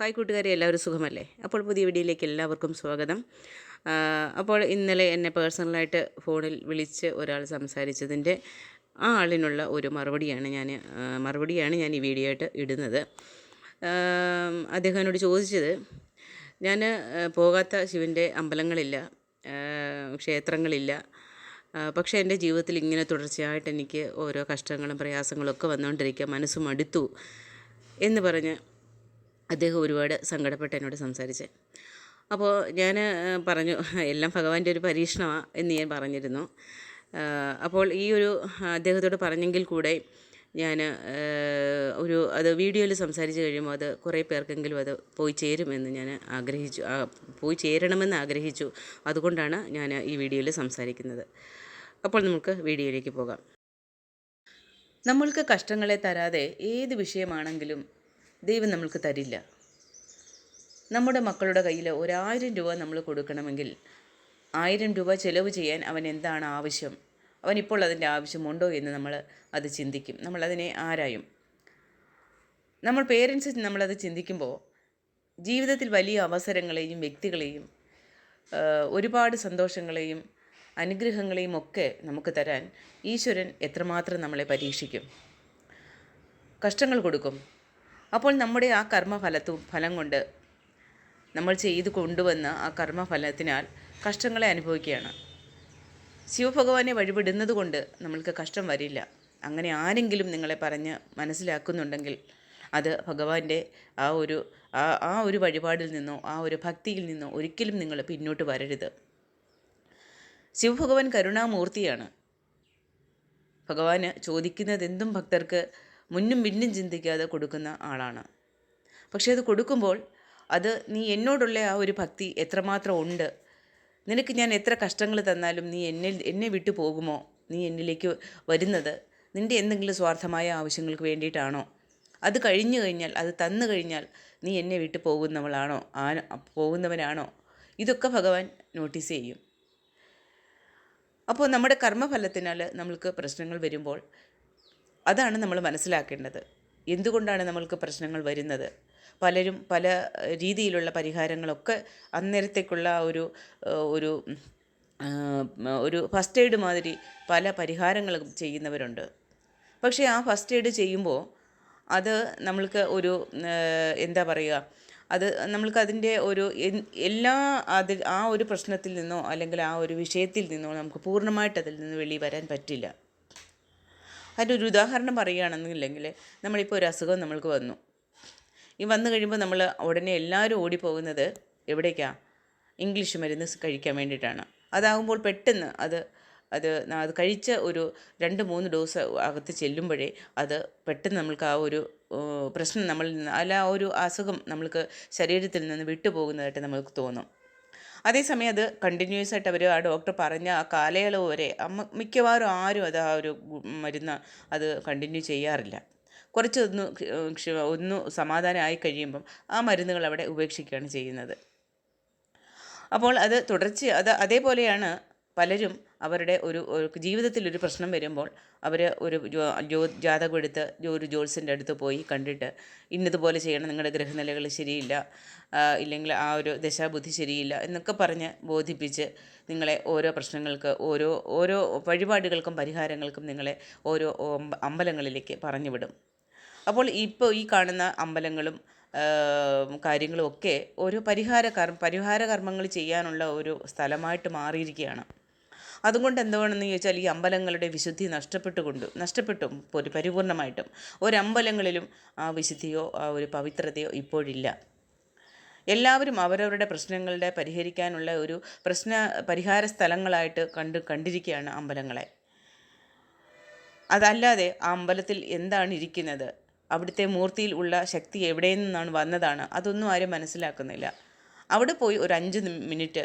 Hi കൂട്ടുകാരെ എല്ലാവരും സുഖമല്ലേ? അപ്പോൾ പുതിയ വീഡിയോയിലേക്ക് എല്ലാവർക്കും സ്വാഗതം. അപ്പോൾ ഇന്നലെ എന്നെ പേഴ്സണലായിട്ട് ഫോണിൽ വിളിച്ച് ഒരാൾ സംസാരിച്ചതിന്റെ ആ ആളിനുള്ള ഒരു മറുപടിയാണ് ഞാൻ മറുപടിയാണ് ഞാൻ ഈ വീഡിയോ ആയിട്ട് ഇടുന്നത് അദ്ദേഹം ചോദിച്ചത് ഞാൻ പോകാത്ത ശിവന്റെ അമ്പലങ്ങളില്ല ക്ഷേത്രങ്ങളില്ല പക്ഷേ എന്റെ ജീവിതത്തിൽ ഇങ്ങനെ തുടർച്ചയായിട്ട് എനിക്ക് ഓരോ കഷ്ടങ്ങളും പ്രയാസങ്ങളും ഒക്കെ വന്നുകൊണ്ടിരിക്കുക മനസ്സ് മടുത്തു എന്ന് പറഞ്ഞ് അദ്ദേഹം ഒരുപാട് സങ്കടപ്പെട്ട് എന്നോട് സംസാരിച്ച്. അപ്പോൾ ഞാൻ പറഞ്ഞു എല്ലാം ഭഗവാന്റെ ഒരു പരീക്ഷണമാണ് എന്ന് ഞാൻ പറഞ്ഞിരുന്നു. അപ്പോൾ ഈ ഒരു അദ്ദേഹത്തോട് പറഞ്ഞെങ്കിൽ കൂടെ ഞാൻ ഒരു അത് വീഡിയോയിൽ സംസാരിച്ച് കഴിയുമ്പോൾ അത് കുറേ പേർക്കെങ്കിലും അത് പോയി ചേരുമെന്ന് ഞാൻ ആഗ്രഹിച്ചു. പോയി ചേരണമെന്ന് ആഗ്രഹിച്ചു. അതുകൊണ്ടാണ് ഞാൻ ഈ വീഡിയോയിൽ സംസാരിക്കുന്നത്. അപ്പോൾ നമുക്ക് വീഡിയോയിലേക്ക് പോകാം. നമ്മൾക്ക് കഷ്ടങ്ങളെ തരാതെ ഏത് വിഷയമാണെങ്കിലും ദൈവം നമ്മൾക്ക് തരില്ല. നമ്മുടെ മക്കളുടെ കയ്യിൽ ഒരായിരം രൂപ നമ്മൾ കൊടുക്കണമെങ്കിൽ ആയിരം രൂപ ചിലവ് ചെയ്യാൻ അവൻ എന്താണ് ആവശ്യം? അവൻ ഇപ്പോൾ അതിന്റെ ആവശ്യമുണ്ടോ എന്ന് നമ്മൾ അത് ചിന്തിക്കും. നമ്മളതിനെ ആരായും? നമ്മൾ പേരൻസ് നമ്മളത് ചിന്തിക്കുമ്പോൾ ജീവിതത്തിൽ വലിയ അവസരങ്ങളെയും വ്യക്തികളെയും ഒരുപാട് സന്തോഷങ്ങളെയും അനുഗ്രഹങ്ങളെയും ഒക്കെ നമുക്ക് തരാൻ ഈശ്വരൻ എത്രമാത്രം നമ്മളെ പരീക്ഷിക്കും. കഷ്ടങ്ങൾ കൊടുക്കും. അപ്പോൾ നമ്മുടെ ആ കർമ്മഫലത്തു ഫലം കൊണ്ട് നമ്മൾ ചെയ്തു കൊണ്ടുവന്ന ആ കർമ്മഫലത്തിനാൽ കഷ്ടങ്ങളെ അനുഭവിക്കുകയാണ്. ശിവഭഗവാനെ വഴിപെടുന്നത് കൊണ്ട് നമ്മൾക്ക് കഷ്ടം വരില്ല. അങ്ങനെ ആരെങ്കിലും നിങ്ങളെ പറഞ്ഞ് മനസ്സിലാക്കുന്നുണ്ടെങ്കിൽ അത് ഭഗവാന്റെ ആ ഒരു ആ ആ ഒരു വഴിപാടിൽ നിന്നോ ആ ഒരു ഭക്തിയിൽ നിന്നോ ഒരിക്കലും നിങ്ങൾ പിന്നോട്ട് വരരുത്. ശിവഭഗവാൻ കരുണാമൂർത്തിയാണ്. ഭഗവാന് ചോദിക്കുന്നതെന്തും ഭക്തർക്ക് മുന്നും പിന്നും ചിന്തിക്കാതെ കൊടുക്കുന്ന ആളാണ്. പക്ഷേ അത് കൊടുക്കുമ്പോൾ അത് നീ എന്നോടുള്ള ആ ഒരു ഭക്തി എത്രമാത്രം ഉണ്ട്? നിനക്ക് ഞാൻ എത്ര കഷ്ടങ്ങൾ തന്നാലും നീ എന്നെ എന്നെ വിട്ടു പോകുമോ? നീ എന്നിലേക്ക് വരുന്നത് നിന്റെ എന്തെങ്കിലും സ്വാർത്ഥമായ ആവശ്യങ്ങൾക്ക് വേണ്ടിയിട്ടാണോ? അത് കഴിഞ്ഞു കഴിഞ്ഞാൽ അത് തന്നു കഴിഞ്ഞാൽ നീ എന്നെ വിട്ടു പോകുന്നവളാണോ? ആ പോകുന്നവനാണോ? ഇതൊക്കെ ഭഗവാൻ നോട്ടീസ് ചെയ്യും. അപ്പോൾ നമ്മുടെ കർമ്മഫലത്തിനാൽ നമ്മൾക്ക് പ്രശ്നങ്ങൾ വരുമ്പോൾ അതാണ് നമ്മൾ മനസ്സിലാക്കേണ്ടത്. എന്തുകൊണ്ടാണ് നമ്മൾക്ക് പ്രശ്നങ്ങൾ വരുന്നത്? പലരും പല രീതിയിലുള്ള പരിഹാരങ്ങളൊക്കെ അന്നേരത്തേക്കുള്ള ഒരു ഒരു ഒരു ഫസ്റ്റ് എയ്ഡ് മാതിരി പല പരിഹാരങ്ങളും ചെയ്യുന്നവരുണ്ട്. പക്ഷേ ആ ഫസ്റ്റ് എയ്ഡ് ചെയ്യുമ്പോൾ അത് നമ്മൾക്ക് ഒരു എന്താ പറയുക അത് നമ്മൾക്ക് അതിന്റെ ഒരു എല്ലാ അതിൽ ആ ഒരു പ്രശ്നത്തിൽ നിന്നോ അല്ലെങ്കിൽ ആ ഒരു വിഷയത്തിൽ നിന്നോ നമുക്ക് പൂർണമായിട്ട് അതിൽ നിന്ന് വെളി വരാൻ പറ്റില്ല. അതിന്റെ ഒരു ഉദാഹരണം പറയുകയാണെന്നില്ലെങ്കിൽ നമ്മളിപ്പോൾ ഒരു അസുഖം നമ്മൾക്ക് വന്നു. ഈ വന്നു കഴിയുമ്പോൾ നമ്മൾ ഉടനെ എല്ലാവരും ഓടിപ്പോകുന്നത് എവിടേക്കാണ് ഇംഗ്ലീഷ് മരുന്ന് കഴിക്കാൻ വേണ്ടിയിട്ടാണ്. അതാകുമ്പോൾ പെട്ടെന്ന് അത് അത് അത് കഴിച്ച ഒരു രണ്ട് മൂന്ന് ഡോസ് അകത്ത് ചെല്ലുമ്പോഴേ അത് പെട്ടെന്ന് നമ്മൾക്ക് ആ ഒരു പ്രശ്നം നമ്മളിൽ നിന്ന് അല്ല ആ ഒരു അസുഖം നമ്മൾക്ക് ശരീരത്തിൽ നിന്ന് വിട്ടുപോകുന്നതായിട്ട് നമ്മൾക്ക് തോന്നും. അതേസമയം അത് കണ്ടിന്യൂസ് ആയിട്ട് അവർ ആ ഡോക്ടർ പറഞ്ഞ ആ കാലയളവ് വരെ മിക്കവാറും ആരും അത് ആ ഒരു മരുന്ന് അത് കണ്ടിന്യൂ ചെയ്യാറില്ല. കുറച്ചൊന്ന് ഒന്ന് സമാധാനമായി കഴിയുമ്പം ആ മരുന്നുകൾ അവിടെ ഉപേക്ഷിക്കുകയാണ് ചെയ്യുന്നത്. അപ്പോൾ അത് തുടർച്ച അത് അതേപോലെയാണ് പലരും അവരുടെ ഒരു ജീവിതത്തിൽ ഒരു പ്രശ്നം വരുമ്പോൾ അവർ ഒരു ജോ ജാതകം എടുത്ത് ഒരു ജോത്സ്യന്റെ അടുത്ത് പോയി കണ്ടിട്ട് ഇന്നതുപോലെ ചെയ്യണം നിങ്ങളുടെ ഗ്രഹനിലകൾ ശരിയില്ല ഇല്ലെങ്കിൽ ആ ഒരു ദശാബുദ്ധി ശരിയില്ല എന്നൊക്കെ പറഞ്ഞ് ബോധിപ്പിച്ച് നിങ്ങളെ ഓരോ പ്രശ്നങ്ങൾക്ക് ഓരോ ഓരോ വഴിപാടുകൾക്കും പരിഹാരങ്ങൾക്കും നിങ്ങളെ ഓരോ അമ്പലങ്ങളിലേക്ക് പറഞ്ഞു വിടും അപ്പോൾ ഇപ്പോൾ ഈ കാണുന്ന അമ്പലങ്ങളും കാര്യങ്ങളും ഒക്കെ ഒരു പരിഹാര കർമ്മ പരിഹാര കർമ്മങ്ങൾ ചെയ്യാനുള്ള ഒരു സ്ഥലമായിട്ട് മാറിയിരിക്കുകയാണ്. അതുകൊണ്ട് എന്തുകൊണ്ടെന്ന് ചോദിച്ചാൽ ഈ അമ്പലങ്ങളുടെ വിശുദ്ധി നഷ്ടപ്പെട്ടുകൊണ്ട് നഷ്ടപ്പെട്ടും പരിപൂർണമായിട്ടും. ഒരമ്പലങ്ങളിലും ആ വിശുദ്ധിയോ ആ ഒരു പവിത്രതയോ ഇപ്പോഴില്ല. എല്ലാവരും അവരവരുടെ പ്രശ്നങ്ങളുടെ പരിഹരിക്കാനുള്ള ഒരു പ്രശ്ന പരിഹാര സ്ഥലങ്ങളായിട്ട് കണ്ട് കണ്ടിരിക്കുകയാണ് അമ്പലങ്ങളെ. അതല്ലാതെ ആ അമ്പലത്തിൽ എന്താണ് ഇരിക്കുന്നത്? അവിടുത്തെ മൂർത്തിയിൽ ഉള്ള ശക്തി എവിടെ നിന്നാണ് വന്നതാണ്? അതൊന്നും ആരും മനസ്സിലാക്കുന്നില്ല. അവിടെ പോയി ഒരു അഞ്ച് മിനിറ്റ്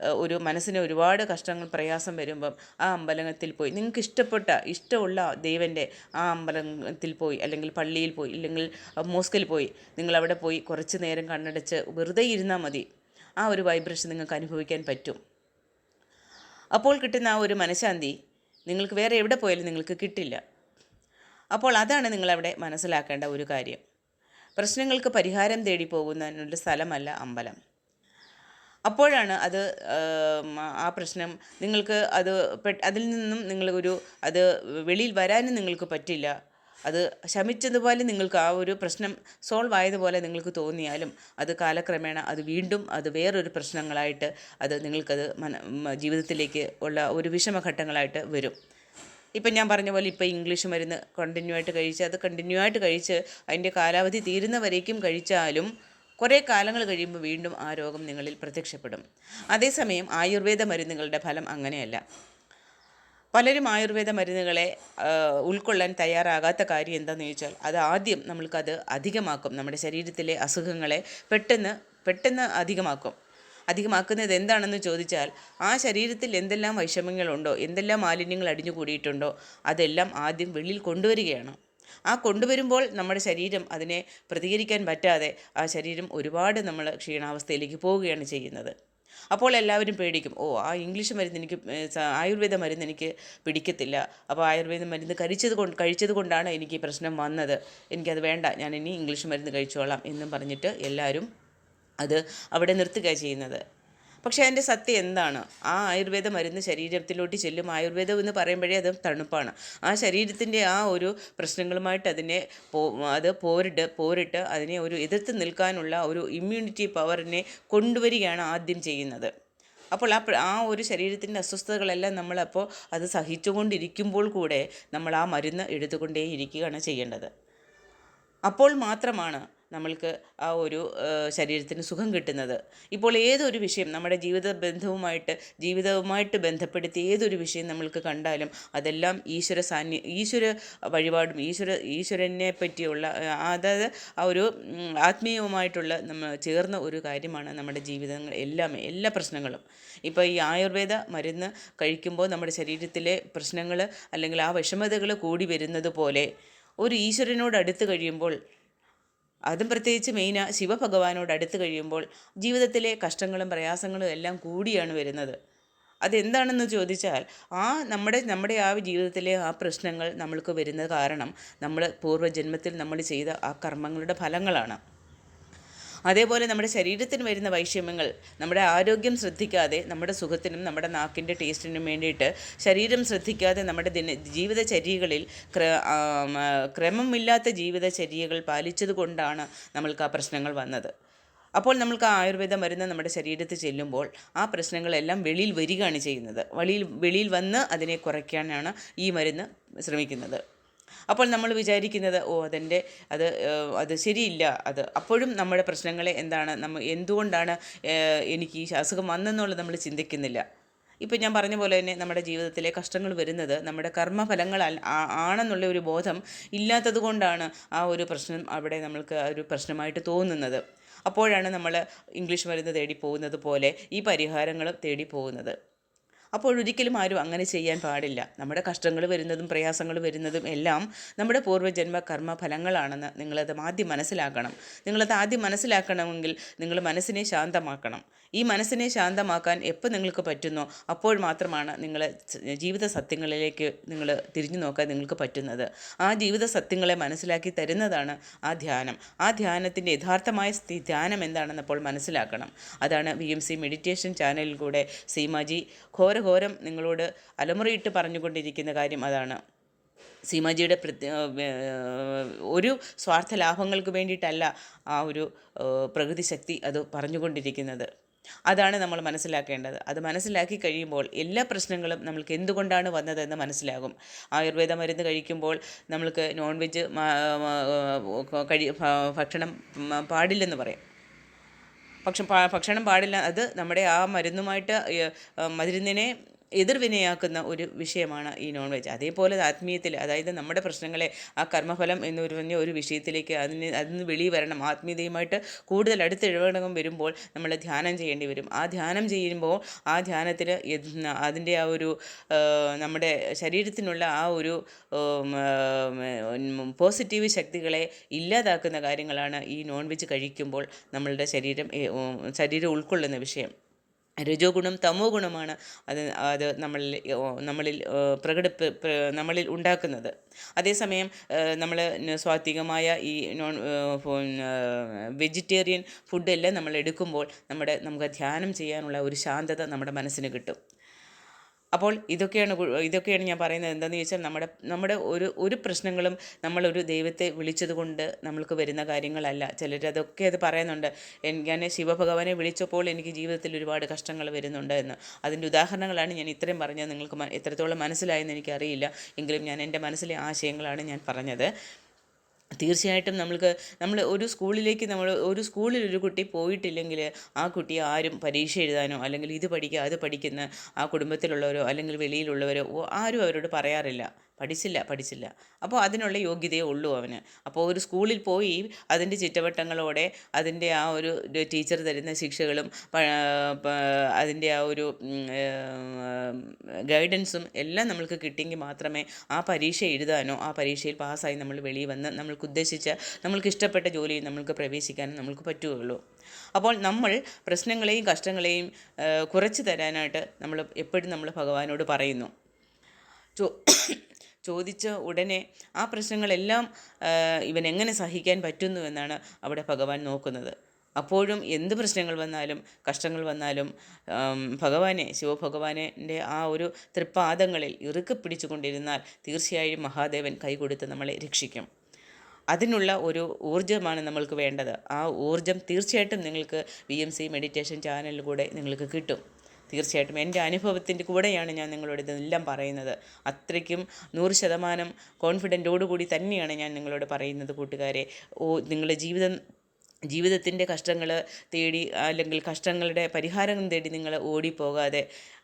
ഒരു മനസ്സിന് ഒരുപാട് കഷ്ടങ്ങൾ പ്രയാസം വരുമ്പം ആ അമ്പലത്തിൽ പോയി. നിങ്ങൾക്ക് ഇഷ്ടപ്പെട്ട ഇഷ്ടമുള്ള ദൈവന്റെ ആ അമ്പലത്തിൽ പോയി അല്ലെങ്കിൽ പള്ളിയിൽ പോയി അല്ലെങ്കിൽ മോസ്കിൽ പോയി നിങ്ങൾ അവിടെ പോയി കുറച്ച് നേരം കണ്ണടച്ച് വെറുതെ ഇരുന്നാൽ മതി. ആ ഒരു വൈബ്രേഷൻ നിങ്ങൾക്ക് അനുഭവിക്കാൻ പറ്റും. അപ്പോൾ കിട്ടുന്ന ആ ഒരു മനഃശാന്തി നിങ്ങൾക്ക് വേറെ എവിടെ പോയാലും നിങ്ങൾക്ക് കിട്ടില്ല. അപ്പോൾ അതാണ് നിങ്ങളവിടെ മനസ്സിലാക്കേണ്ട ഒരു കാര്യം. പ്രശ്നങ്ങൾക്ക് പരിഹാരം തേടി പോകുന്നതിനുള്ള സ്ഥലമല്ല അമ്പലം. അപ്പോഴാണ് അത് ആ പ്രശ്നം നിങ്ങൾക്ക് അത് അതിൽ നിന്നും നിങ്ങൾക്കൊരു അത് വെളിയിൽ വരാനും നിങ്ങൾക്ക് പറ്റില്ല. അത് ശമിച്ചതുപോലെ നിങ്ങൾക്ക് ആ ഒരു പ്രശ്നം സോൾവ് ആയതുപോലെ നിങ്ങൾക്ക് തോന്നിയാലും അത് കാലക്രമേണ അത് വീണ്ടും അത് വേറൊരു പ്രശ്നങ്ങളായിട്ട് അത് നിങ്ങൾക്കത് മന ജീവിതത്തിലേക്ക് ഉള്ള ഒരു വിഷമഘട്ടങ്ങളായിട്ട് വരും. ഇപ്പം ഞാൻ പറഞ്ഞ പോലെ ഇപ്പോൾ ഇംഗ്ലീഷ് മരുന്ന് കണ്ടിന്യൂ ആയിട്ട് കഴിച്ച് അത് കണ്ടിന്യൂ ആയിട്ട് കഴിച്ച് അതിന്റെ കാലാവധി തീരുന്നവരേക്കും കഴിച്ചാലും കുറേ കാലങ്ങൾ കഴിയുമ്പോൾ വീണ്ടും ആ രോഗം നിങ്ങളിൽ പ്രത്യക്ഷപ്പെടും. അതേസമയം ആയുർവേദ മരുന്നുകളുടെ ഫലം അങ്ങനെയല്ല. പലരും ആയുർവേദ മരുന്നുകളെ ഉൾക്കൊള്ളാൻ തയ്യാറാകാത്ത കാര്യം എന്താണെന്ന് ചോദിച്ചാൽ അത് ആദ്യം നമ്മൾക്കത് അധികമാക്കും. നമ്മുടെ ശരീരത്തിലെ അസുഖങ്ങളെ പെട്ടെന്ന് പെട്ടെന്ന് അധികമാക്കും. അധികമാക്കുന്നത് എന്താണെന്ന് ചോദിച്ചാൽ ആ ശരീരത്തിൽ എന്തെല്ലാം വൈഷമ്യങ്ങളുണ്ടോ എന്തെല്ലാം മാലിന്യങ്ങൾ അടിഞ്ഞു കൂടിയിട്ടുണ്ടോ അതെല്ലാം ആദ്യം വെളിയിൽ കൊണ്ടുവരികയാണ്. ആ കൊണ്ടുവരുമ്പോൾ നമ്മുടെ ശരീരം അതിനെ പ്രതികരിക്കാൻ പറ്റാതെ ആ ശരീരം ഒരുപാട് നമ്മൾ ക്ഷീണാവസ്ഥയിലേക്ക് പോവുകയാണ് ചെയ്യുന്നത്. അപ്പോൾ എല്ലാവരും പേടിക്കും ഓ ആ ഇംഗ്ലീഷ് മരുന്ന് എനിക്ക് ആയുർവേദ മരുന്ന് എനിക്ക് പിടിക്കത്തില്ല. അപ്പോൾ ആയുർവേദ മരുന്ന് കഴിച്ചത് കൊണ്ട് കഴിച്ചത് കൊണ്ടാണ് എനിക്ക് പ്രശ്നം വന്നത്. എനിക്കത് വേണ്ട ഞാൻ ഇനി ഇംഗ്ലീഷ് മരുന്ന് കഴിച്ചോളാം എന്നും പറഞ്ഞിട്ട് എല്ലാവരും അത് അവിടെ നിർത്തുക ചെയ്യുന്നത്. പക്ഷേ അതിന്റെ സത്യം എന്താണ്? ആ ആയുർവേദ മരുന്ന് ശരീരത്തിലോട്ട് ചെല്ലും. ആയുർവേദം എന്ന് പറയുമ്പോഴേ അത് തണുപ്പാണ്. ആ ശരീരത്തിന്റെ ആ ഒരു പ്രശ്നങ്ങളുമായിട്ട് അതിനെ പോ അത് പോരിട്ട് പോരിട്ട് അതിനെ ഒരു എതിർത്ത് നിൽക്കാനുള്ള ഒരു ഇമ്മ്യൂണിറ്റി പവറിനെ കൊണ്ടുവരികയാണ് ആദ്യം ചെയ്യുന്നത്. അപ്പോൾ ആ ആ ഒരു ശരീരത്തിന്റെ അസ്വസ്ഥതകളെല്ലാം നമ്മളപ്പോൾ അത് സഹിച്ചുകൊണ്ടിരിക്കുമ്പോൾ കൂടെ നമ്മൾ ആ മരുന്ന് എടുത്തുകൊണ്ടേ ഇരിക്കുകയാണ് ചെയ്യേണ്ടത്. അപ്പോൾ മാത്രമാണ് നമ്മൾക്ക് ആ ഒരു ശരീരത്തിന് സുഖം കിട്ടുന്നത്. ഇപ്പോൾ ഏതൊരു വിഷയം നമ്മുടെ ജീവിത ബന്ധവുമായിട്ട് ജീവിതവുമായിട്ട് ബന്ധപ്പെടുത്തി ഏതൊരു വിഷയം നമ്മൾക്ക് കണ്ടാലും അതെല്ലാം ഈശ്വര സാന്നി ഈശ്വര വഴിപാടും ഈശ്വര ഈശ്വരനെ പറ്റിയുള്ള അതായത് ആ ഒരു ആത്മീയവുമായിട്ടുള്ള നമ്മൾ ചേർന്ന ഒരു കാര്യമാണ് നമ്മുടെ ജീവിതങ്ങൾ എല്ലാം എല്ലാ പ്രശ്നങ്ങളും. ഇപ്പോൾ ഈ ആയുർവേദ മരുന്ന് കഴിക്കുമ്പോൾ നമ്മുടെ ശരീരത്തിലെ പ്രശ്നങ്ങൾ അല്ലെങ്കിൽ ആ വിഷമതകൾ കൂടി വരുന്നത് പോലെ ഒരു ഈശ്വരനോട് അടുത്ത് കഴിയുമ്പോൾ അതും പ്രത്യേകിച്ച് മെയിന ശിവഭഗവാനോട് അടുത്ത് കഴിയുമ്പോൾ ജീവിതത്തിലെ കഷ്ടങ്ങളും പ്രയാസങ്ങളും എല്ലാം കൂടിയാണ് വരുന്നത്. അതെന്താണെന്ന് ചോദിച്ചാൽ ആ നമ്മുടെ നമ്മുടെ ആ ജീവിതത്തിലെ ആ പ്രശ്നങ്ങൾ നമ്മൾക്ക് വരുന്ന കാരണം നമ്മൾ പൂർവജന്മത്തിൽ നമ്മൾ ചെയ്ത ആ കർമ്മങ്ങളുടെ ഫലങ്ങളാണ്. അതേപോലെ നമ്മുടെ ശരീരത്തിന് വരുന്ന വൈഷമ്യങ്ങൾ നമ്മുടെ ആരോഗ്യം ശ്രദ്ധിക്കാതെ നമ്മുടെ സുഖത്തിനും നമ്മുടെ നാക്കിന്റെ ടേസ്റ്റിനും വേണ്ടിയിട്ട് ശരീരം ശ്രദ്ധിക്കാതെ നമ്മുടെ ദിന ജീവിതചര്യകളിൽ ക്രമമില്ലാത്ത ജീവിതചര്യകൾ പാലിച്ചത് കൊണ്ടാണ് നമ്മൾക്ക് ആ പ്രശ്നങ്ങൾ വന്നത്. അപ്പോൾ നമ്മൾക്ക് ആയുർവേദ മരുന്ന് നമ്മുടെ ശരീരത്തിൽ ചെല്ലുമ്പോൾ ആ പ്രശ്നങ്ങളെല്ലാം വെളിയിൽ വരികയാണ് ചെയ്യുന്നത്. വെളിയിൽ വെളിയിൽ വന്ന് അതിനെ കുറയ്ക്കാനാണ് ഈ മരുന്ന് ശ്രമിക്കുന്നത്. അപ്പോൾ നമ്മൾ വിചാരിക്കുന്നത് ഓ അതെന്റെ അത് അത് ശരിയില്ല. അത് അപ്പോഴും നമ്മുടെ പ്രശ്നങ്ങളെ എന്താണ് നമ്മൾ എന്തുകൊണ്ടാണ് എനിക്ക് ഈ അസുഖം വന്നെന്നുള്ളത് നമ്മൾ ചിന്തിക്കുന്നില്ല. ഇപ്പം ഞാൻ പറഞ്ഞ പോലെ തന്നെ നമ്മുടെ ജീവിതത്തിലെ കഷ്ടങ്ങൾ വരുന്നത് നമ്മുടെ കർമ്മഫലങ്ങൾ ആണെന്നുള്ള ഒരു ബോധം ഇല്ലാത്തത് കൊണ്ടാണ് ആ ഒരു പ്രശ്നം അവിടെ നമ്മൾക്ക് ഒരു പ്രശ്നമായിട്ട് തോന്നുന്നത്. അപ്പോഴാണ് നമ്മൾ ഇംഗ്ലീഷ് മരുന്ന് തേടി പോകുന്നത് പോലെ ഈ പരിഹാരങ്ങളും തേടി പോകുന്നത്. അപ്പോൾ ഒരിക്കലും ആരും അങ്ങനെ ചെയ്യാൻ പാടില്ല. നമ്മുടെ കഷ്ടങ്ങൾ വരുന്നതും പ്രയാസങ്ങൾ വരുന്നതും എല്ലാം നമ്മുടെ പൂർവജന്മ കർമ്മ ഫലങ്ങളാണെന്ന് നിങ്ങളത് ആദ്യം മനസ്സിലാക്കണം. നിങ്ങളത് ആദ്യം മനസ്സിലാക്കണമെങ്കിൽ നിങ്ങൾ മനസ്സിനെ ശാന്തമാക്കണം. ഈ മനസ്സിനെ ശാന്തമാക്കാൻ എപ്പോൾ നിങ്ങൾക്ക് പറ്റുന്നോ അപ്പോൾ മാത്രമാണ് നിങ്ങൾ ജീവിത സത്യങ്ങളിലേക്ക് നിങ്ങൾ തിരിഞ്ഞു നോക്കാൻ നിങ്ങൾക്ക് പറ്റുന്നത്. ആ ജീവിത സത്യങ്ങളെ മനസ്സിലാക്കി തരുന്നതാണ് ആ ധ്യാനം. ആ ധ്യാനത്തിന്റെ യഥാർത്ഥമായ ധ്യാനം എന്താണെന്ന് അപ്പോൾ മനസ്സിലാക്കണം. അതാണ് വി എം സി മെഡിറ്റേഷൻ ചാനലിൽ കൂടെ സീമാജി ഘോരഘോരം നിങ്ങളോട് അലമുറയിട്ട് പറഞ്ഞുകൊണ്ടിരിക്കുന്ന കാര്യം അതാണ്. സീമാജിയുടെ ഒരു സ്വാർത്ഥ ലാഭങ്ങൾക്ക് വേണ്ടിയിട്ടല്ല ആ ഒരു പ്രകൃതി ശക്തി അത് പറഞ്ഞുകൊണ്ടിരിക്കുന്നത്. അതാണ് നമ്മൾ മനസ്സിലാക്കേണ്ടത്. അത് മനസ്സിലാക്കി കഴിയുമ്പോൾ എല്ലാ പ്രശ്നങ്ങളും നമ്മൾക്ക് എന്തുകൊണ്ടാണ് വന്നതെന്ന് മനസ്സിലാകും. ആയുർവേദ മരുന്ന് കഴിക്കുമ്പോൾ നമ്മൾക്ക് നോൺ വെജ് കഴി ഭക്ഷണം പാടില്ലെന്ന് പറയും. പക്ഷെ ഭക്ഷണം പാടില്ല അത് നമ്മുടെ ആ മരുന്നുമായിട്ട് മരുന്നിനെ എതിർവിനയാക്കുന്ന ഒരു വിഷയമാണ് ഈ നോൺ വെജ് അതേപോലെ ആത്മീയത്തിൽ അതായത് നമ്മുടെ പ്രശ്നങ്ങളെ ആ കർമ്മഫലം എന്ന് പറഞ്ഞ ഒരു വിഷയത്തിലേക്ക് അതിന് അതിന് വെളി വരണം. ആത്മീയതയുമായിട്ട് കൂടുതൽ അടുത്തിടപഴകം വരുമ്പോൾ നമ്മൾ ധ്യാനം ചെയ്യേണ്ടി വരും. ആ ധ്യാനം ചെയ്യുമ്പോൾ ആ ധ്യാനത്തിൽ അതിന്റെ ആ ഒരു നമ്മുടെ ശരീരത്തിനുള്ള ആ ഒരു പോസിറ്റീവ് ശക്തികളെ ഇല്ലാതാക്കുന്ന കാര്യങ്ങളാണ് ഈ നോൺ വെജ് കഴിക്കുമ്പോൾ നമ്മളുടെ ശരീരം ശരീരം ഉൾക്കൊള്ളുന്ന വിഷയം. രജോ ഗുണം തമോ ഗുണമാണ് അത് അത് നമ്മളിൽ നമ്മളിൽ പ്രകടിപ്പ് നമ്മളിൽ ഉണ്ടാക്കുന്നത്. അതേസമയം നമ്മൾ സ്വാത്വികമായ ഈ നോൺ വെജിറ്റേറിയൻ ഫുഡെല്ലാം നമ്മൾ എടുക്കുമ്പോൾ നമ്മുടെ നമുക്ക് ധ്യാനം ചെയ്യാനുള്ള ഒരു ശാന്തത നമ്മുടെ മനസ്സിന് കിട്ടും. അപ്പോൾ ഇതൊക്കെയാണ് ഇതൊക്കെയാണ് ഞാൻ പറയുന്നത്. എന്താണെന്ന് ചോദിച്ചാൽ നമ്മുടെ നമ്മുടെ ഒരു ഒരു പ്രശ്നങ്ങളും നമ്മളൊരു ദൈവത്തെ വിളിച്ചതുകൊണ്ട് നമ്മൾക്ക് വരുന്ന കാര്യങ്ങളല്ല. ചിലർ അതൊക്കെ അത് പറയുന്നുണ്ട്. ഞാൻ ശിവഭഗവാനെ വിളിച്ചപ്പോൾ എനിക്ക് ജീവിതത്തിൽ ഒരുപാട് കഷ്ടങ്ങൾ വരുന്നുണ്ട് എന്ന്. അതിന്റെ ഉദാഹരണങ്ങളാണ് ഞാൻ ഇത്രയും പറഞ്ഞത്. നിങ്ങൾക്ക് എത്രത്തോളം മനസ്സിലായെന്ന് എനിക്കറിയില്ല. എങ്കിലും ഞാൻ എന്റെ മനസ്സിലെ ആശയങ്ങളാണ് ഞാൻ പറഞ്ഞത്. തീർച്ചയായിട്ടും നമ്മൾക്ക് നമ്മൾ ഒരു സ്കൂളിലേക്ക് നമ്മൾ ഒരു സ്കൂളിൽ ഒരു കുട്ടി പോയിട്ടില്ലെങ്കിൽ ആ കുട്ടി ആരും പരീക്ഷ എഴുതാനോ അല്ലെങ്കിൽ ഇത് പഠിക്കുക അത് പഠിക്കുന്ന ആ കുടുംബത്തിലുള്ളവരോ അല്ലെങ്കിൽ വെളിയിലുള്ളവരോ ആരും അവരോട് പറയാറില്ല. പഠിച്ചില്ല പഠിച്ചില്ല. അപ്പോൾ അതിനുള്ള യോഗ്യതയേ ഉള്ളൂ അവന്. അപ്പോൾ ഒരു സ്കൂളിൽ പോയി അതിന്റെ ചുറ്റവട്ടങ്ങളോടെ അതിന്റെ ആ ഒരു ടീച്ചർ തരുന്ന ശിക്ഷകളും അതിന്റെ ആ ഒരു ഗൈഡൻസും എല്ലാം നമ്മൾക്ക് കിട്ടിയെങ്കിൽ മാത്രമേ ആ പരീക്ഷ എഴുതാനോ ആ പരീക്ഷയിൽ പാസ്സായി നമ്മൾ വെളിയിൽ വന്ന് നമ്മൾക്ക് ഉദ്ദേശിച്ച നമ്മൾക്ക് ഇഷ്ടപ്പെട്ട ജോലിയിൽ നമ്മൾക്ക് പ്രവേശിക്കാനും നമ്മൾക്ക് പറ്റുകയുള്ളൂ. അപ്പോൾ നമ്മൾ പ്രശ്നങ്ങളെയും കഷ്ടങ്ങളെയും കുറച്ച് തരാനായിട്ട് നമ്മൾ എപ്പോഴും നമ്മൾ ഭഗവാനോട് പറയുന്നു. ചോദിച്ച ഉടനെ ആ പ്രശ്നങ്ങളെല്ലാം ഇവൻ എങ്ങനെ സഹിക്കാൻ പറ്റുന്നു എന്നാണ് അവിടെ ഭഗവാൻ നോക്കുന്നത്. അപ്പോഴും എന്ത് പ്രശ്നങ്ങൾ വന്നാലും കഷ്ടങ്ങൾ വന്നാലും ഭഗവാനെ ശിവഭഗവാനെ ആ ഒരു തൃപ്പാദങ്ങളിൽ ഇറുക്കി പിടിച്ചുകൊണ്ടിരുന്നാൽ തീർച്ചയായും മഹാദേവൻ കൈകൊടുത്ത് നമ്മളെ രക്ഷിക്കും. അതിനുള്ള ഒരു ഊർജമാണ് നമ്മൾക്ക് വേണ്ടത്. ആ ഊർജം തീർച്ചയായിട്ടും നിങ്ങൾക്ക് വി എം സി മെഡിറ്റേഷൻ ചാനലിലൂടെ നിങ്ങൾക്ക് കിട്ടും. തീർച്ചയായിട്ടും എന്റെ അനുഭവത്തിന്റെ കൂടെയാണ് ഞാൻ നിങ്ങളോട് ഇതെല്ലാം പറയുന്നത്. അത്രയ്ക്കും നൂറ് ശതമാനം കോൺഫിഡന്റോടുകൂടി തന്നെയാണ് ഞാൻ നിങ്ങളോട് പറയുന്നത് കൂട്ടുകാരെ. ഓ നിങ്ങളുടെ ജീവിതം ജീവിതത്തിന്റെ കഷ്ടങ്ങൾ തേടി അല്ലെങ്കിൽ കഷ്ടങ്ങളുടെ പരിഹാരം തേടി നിങ്ങൾ ഓടിപ്പോകാതെ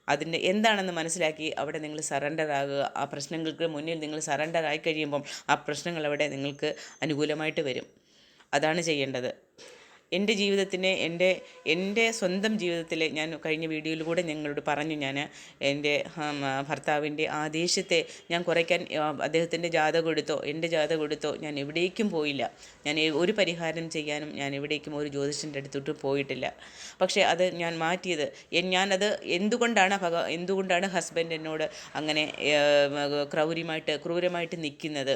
അതിന്റെ എന്താണെന്ന് മനസ്സിലാക്കി അവിടെ നിങ്ങൾ സറണ്ടർ ആകുക. ആ പ്രശ്നങ്ങൾക്ക് മുന്നിൽ നിങ്ങൾ സറണ്ടർ ആയി കഴിയുമ്പം ആ പ്രശ്നങ്ങൾ അവിടെ നിങ്ങൾക്ക് അനുകൂലമായിട്ട് വരും. അതാണ് ചെയ്യേണ്ടത്. എന്റെ ജീവിതത്തിനെ എന്റെ എന്റെ സ്വന്തം ജീവിതത്തിൽ ഞാൻ കഴിഞ്ഞ വീഡിയോയിലൂടെ ഞങ്ങളോട് പറഞ്ഞു. ഞാൻ എന്റെ ഭർത്താവിന്റെ ആ ദേഷ്യത്തെ ഞാൻ കുറയ്ക്കാൻ അദ്ദേഹത്തിന്റെ ജാതകം എടുത്തോ എന്റെ ജാതകം എടുത്തോ ഞാൻ എവിടേക്കും പോയില്ല. ഞാൻ ഒരു പരിഹാരം ചെയ്യാനും ഞാൻ എവിടേക്കും ഒരു ജ്യോതിഷന്റെ അടുത്തോട്ട് പോയിട്ടില്ല. പക്ഷേ അത് ഞാൻ മാറ്റിയത് ഞാനത് എന്തുകൊണ്ടാണ് ഭഗ എന്തുകൊണ്ടാണ് ഹസ്ബൻഡ് എന്നോട് അങ്ങനെ ക്രൗര്യമായിട്ട് ക്രൂരമായിട്ട് നിൽക്കുന്നത്?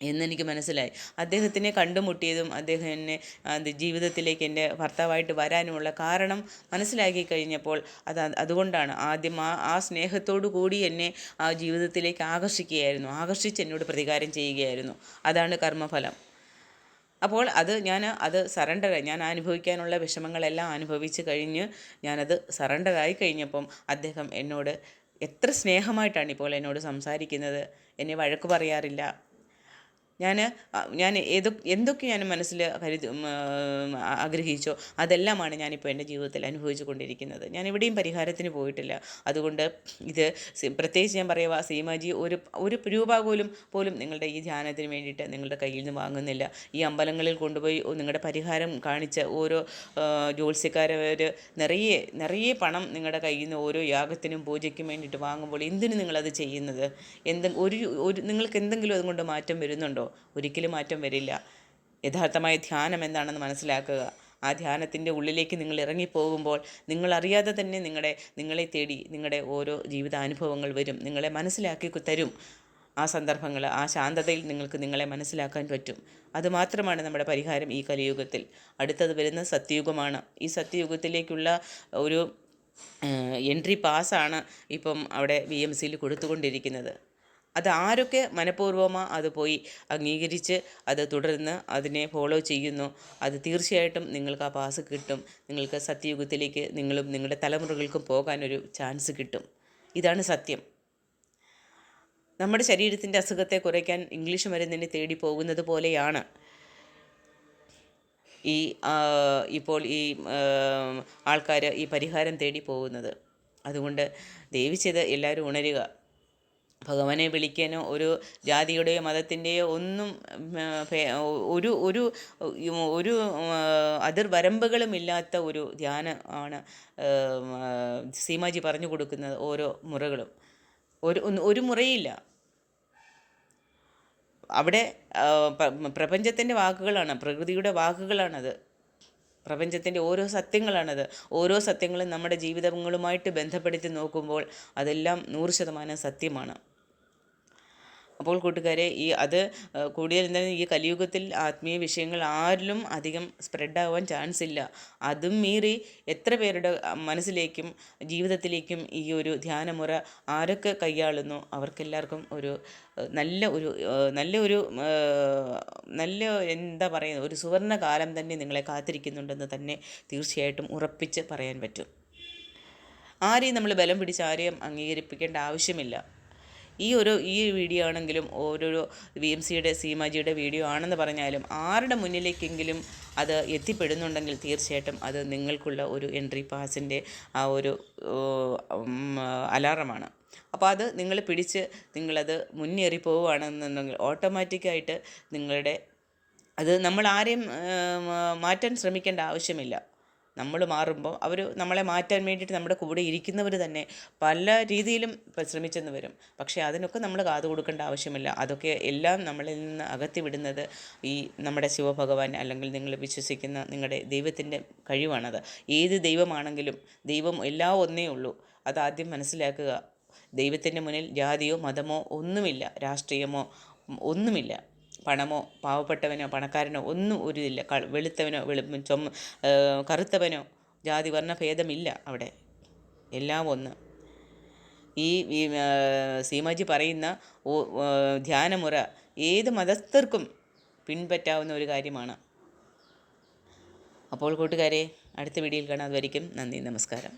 എന്നെനിക്ക് മനസ്സിലായി. അദ്ദേഹത്തിനെ കണ്ടുമുട്ടിയതും അദ്ദേഹം എന്നെ അത് ജീവിതത്തിലേക്ക് എന്റെ ഭർത്താവായിട്ട് വരാനുമുള്ള കാരണം മനസ്സിലാക്കി കഴിഞ്ഞപ്പോൾ അത് അത് അതുകൊണ്ടാണ് ആദ്യം ആ ആ സ്നേഹത്തോടു കൂടി എന്നെ ആ ജീവിതത്തിലേക്ക് ആകർഷിക്കുകയായിരുന്നു. ആകർഷിച്ച് എന്നോട് പ്രതികാരം ചെയ്യുകയായിരുന്നു. അതാണ് കർമ്മഫലം. അപ്പോൾ അത് ഞാൻ അത് സറണ്ടർ ഞാൻ അനുഭവിക്കാനുള്ള വിഷമങ്ങളെല്ലാം അനുഭവിച്ച് കഴിഞ്ഞ് ഞാനത് സറണ്ടറായി കഴിഞ്ഞപ്പം അദ്ദേഹം എന്നോട് എത്ര സ്നേഹമായിട്ടാണ് ഇപ്പോൾ എന്നോട് സംസാരിക്കുന്നത്? എന്നെ വഴക്ക് പറയാറില്ല. ഞാൻ ഞാൻ ഏത് എന്തൊക്കെ ഞാൻ മനസ്സിൽ കരുതി ആഗ്രഹിച്ചോ അതെല്ലാമാണ് ഞാനിപ്പോൾ എന്റെ ജീവിതത്തിൽ അനുഭവിച്ചു കൊണ്ടിരിക്കുന്നത്. ഞാൻ എവിടെയും പരിഹാരത്തിന് പോയിട്ടില്ല. അതുകൊണ്ട് ഇത് പ്രത്യേകിച്ച് ഞാൻ പറയുക സീമാജി ഒരു ഒരു രൂപ പോലും പോലും നിങ്ങളുടെ ഈ ധ്യാനത്തിന് വേണ്ടിയിട്ട് നിങ്ങളുടെ കയ്യിൽ നിന്ന് വാങ്ങുന്നില്ല. ഈ അമ്പലങ്ങളിൽ കൊണ്ടുപോയി നിങ്ങളുടെ പരിഹാരം കാണിച്ച ഓരോ ജോത്സ്യക്കാരവർ നിറയെ നിറയെ പണം നിങ്ങളുടെ കയ്യിൽ നിന്ന് ഓരോ യാഗത്തിനും പൂജയ്ക്കും വേണ്ടിയിട്ട് വാങ്ങുമ്പോൾ എന്തിനു നിങ്ങളത് ചെയ്യുന്നത്? എന്ത് ഒരു ഒരു നിങ്ങൾക്ക് എന്തെങ്കിലും അതുകൊണ്ട് മാറ്റം വരുന്നുണ്ടോ? ഒരിക്കലും മാറ്റം വരില്ല. യഥാർത്ഥമായ ധ്യാനം എന്താണെന്ന് മനസ്സിലാക്കുക. ആ ധ്യാനത്തിന്റെ ഉള്ളിലേക്ക് നിങ്ങൾ ഇറങ്ങിപ്പോകുമ്പോൾ നിങ്ങളറിയാതെ തന്നെ നിങ്ങളുടെ നിങ്ങളെ തേടി നിങ്ങളുടെ ഓരോ ജീവിതാനുഭവങ്ങൾ വരും. നിങ്ങളെ മനസ്സിലാക്കി തരും. ആ സന്ദർഭങ്ങൾ ആ ശാന്തതയിൽ നിങ്ങൾക്ക് നിങ്ങളെ മനസ്സിലാക്കാൻ പറ്റും. അതുമാത്രമാണ് നമ്മുടെ പരിഹാരം ഈ കലിയുഗത്തിൽ. അടുത്തത് വരുന്ന സത്യയുഗമാണ് ഈ സത്യയുഗത്തിലേക്കുള്ള ഒരു എൻട്രി പാസ്സാണ് ഇപ്പം അവിടെ വി എം സിയിൽ കൊടുത്തുകൊണ്ടിരിക്കുന്നത്. അത് ആരൊക്കെ മനഃപൂർവമാണ് അത് പോയി അംഗീകരിച്ച് അത് തുടർന്ന് അതിനെ ഫോളോ ചെയ്യുന്നു അത് തീർച്ചയായിട്ടും നിങ്ങൾക്ക് ആ പാസ് കിട്ടും. നിങ്ങൾക്ക് സത്യയുഗത്തിലേക്ക് നിങ്ങളും നിങ്ങളുടെ തലമുറകൾക്കും പോകാനൊരു ചാൻസ് കിട്ടും. ഇതാണ് സത്യം. നമ്മുടെ ശരീരത്തിന്റെ അസുഖത്തെ കുറയ്ക്കാൻ ഇംഗ്ലീഷ് മരുന്നിനെ തേടി പോകുന്നത് പോലെയാണ്. ഈ ഇപ്പോൾ ഈ ആൾക്കാർ ഈ പരിഹാരം തേടി പോകുന്നത്. അതുകൊണ്ട് ദയവ് എല്ലാവരും ഉണരുക. ഭഗവാനെ വിളിക്കാനോ ഒരു ജാതിയുടെയോ മതത്തിന്റെയോ ഒന്നും ഒരു ഒരു ഒരു അതിർവരമ്പുകളുമില്ലാത്ത ഒരു ധ്യാനം ആണ് സീമാജി പറഞ്ഞു കൊടുക്കുന്നത് ഓരോ മുറകളും. ഒരു ഒരു മുറയില്ല. അവിടെ പ്രപഞ്ചത്തിന്റെ വാക്കുകളാണ് പ്രകൃതിയുടെ വാക്കുകളാണത്. പ്രപഞ്ചത്തിന്റെ ഓരോ സത്യങ്ങളാണത്. ഓരോ സത്യങ്ങളും നമ്മുടെ ജീവിതങ്ങളുമായിട്ട് ബന്ധപ്പെടുത്തി നോക്കുമ്പോൾ അതെല്ലാം നൂറ് ശതമാനം സത്യമാണ്. അപ്പോൾ കൂട്ടുകാരെ ഈ അത് കൂടുതൽ ഈ കലിയുഗത്തിൽ ആത്മീയ വിഷയങ്ങൾ ആരിലും അധികം സ്പ്രെഡാവാൻ ചാൻസ് ഇല്ല. അതും മീറി എത്ര പേരുടെ മനസ്സിലേക്കും ജീവിതത്തിലേക്കും ഈ ഒരു ധ്യാനമുറ ആരൊക്കെ കൈയാളുന്നു അവർക്കെല്ലാവർക്കും ഒരു നല്ല ഒരു നല്ല ഒരു നല്ല എന്താ പറയുന്നത് ഒരു സുവർണ കാലം തന്നെ നിങ്ങളെ കാത്തിരിക്കുന്നുണ്ടെന്ന് തന്നെ തീർച്ചയായിട്ടും ഉറപ്പിച്ച് പറയാൻ പറ്റും. ആരെയും നമ്മൾ ബലം പിടിച്ച് ആരെയും അംഗീകരിപ്പിക്കേണ്ട ആവശ്യമില്ല. ഈ ഒരു ഈ വീഡിയോ ആണെങ്കിലും ഓരോരോ വി എം സിയുടെ സീമാജിയുടെ വീഡിയോ ആണെന്ന് പറഞ്ഞാലും ആരുടെ മുന്നിലേക്കെങ്കിലും അത് എത്തിപ്പെടുന്നുണ്ടെങ്കിൽ തീർച്ചയായിട്ടും അത് നിങ്ങൾക്കുള്ള ഒരു എൻട്രി പാസിന്റെ ആ ഒരു അലാറമാണ്. അപ്പോൾ അത് നിങ്ങൾ പിടിച്ച് നിങ്ങളത് മുന്നേറി പോവുകയാണെന്നുണ്ടെങ്കിൽ ഓട്ടോമാറ്റിക്കായിട്ട് നിങ്ങളുടെ അത് നമ്മൾ ആരെയും മാറ്റാൻ ശ്രമിക്കേണ്ട ആവശ്യമില്ല. നമ്മൾ മാറുമ്പോൾ അവർ നമ്മളെ മാറ്റാൻ വേണ്ടിയിട്ട് നമ്മുടെ കൂടെ ഇരിക്കുന്നവർ തന്നെ പല രീതിയിലും പരിശ്രമിച്ചെന്ന് വരും. പക്ഷേ അതിനൊക്കെ നമ്മൾ കാതു കൊടുക്കേണ്ട ആവശ്യമില്ല. അതൊക്കെ എല്ലാം നമ്മളിൽ നിന്ന് അകത്തി വിടുന്നത് ഈ നമ്മുടെ ശിവഭഗവാൻ അല്ലെങ്കിൽ നിങ്ങൾ വിശ്വസിക്കുന്ന നിങ്ങളുടെ ദൈവത്തിന്റെ കഴിവാണത്. ഏത് ദൈവമാണെങ്കിലും ദൈവം എല്ലാം ഒന്നേ ഉള്ളൂ. അതാദ്യം മനസ്സിലാക്കുക. ദൈവത്തിന്റെ മുന്നിൽ ജാതിയോ മതമോ ഒന്നുമില്ല. രാഷ്ട്രീയമോ ഒന്നുമില്ല. പണമോ പാവപ്പെട്ടവനോ പണക്കാരനോ ഒന്നും ഒരു ഇല്ല വെളുത്തവനോ വെളു ചുമ കറുത്തവനോ ജാതി വർണ ഭേദമില്ല അവിടെ. എല്ലാം ഒന്ന്. ഈ സീമാജി പറയുന്ന ധ്യാനമുറ ഏത് മതസ്ഥർക്കും പിൻപറ്റാവുന്ന ഒരു കാര്യമാണ്. അപ്പോൾ കൂട്ടുകാരെ അടുത്ത വീഡിയോയിൽ കാണാതെ വരിക്കും നന്ദി നമസ്കാരം.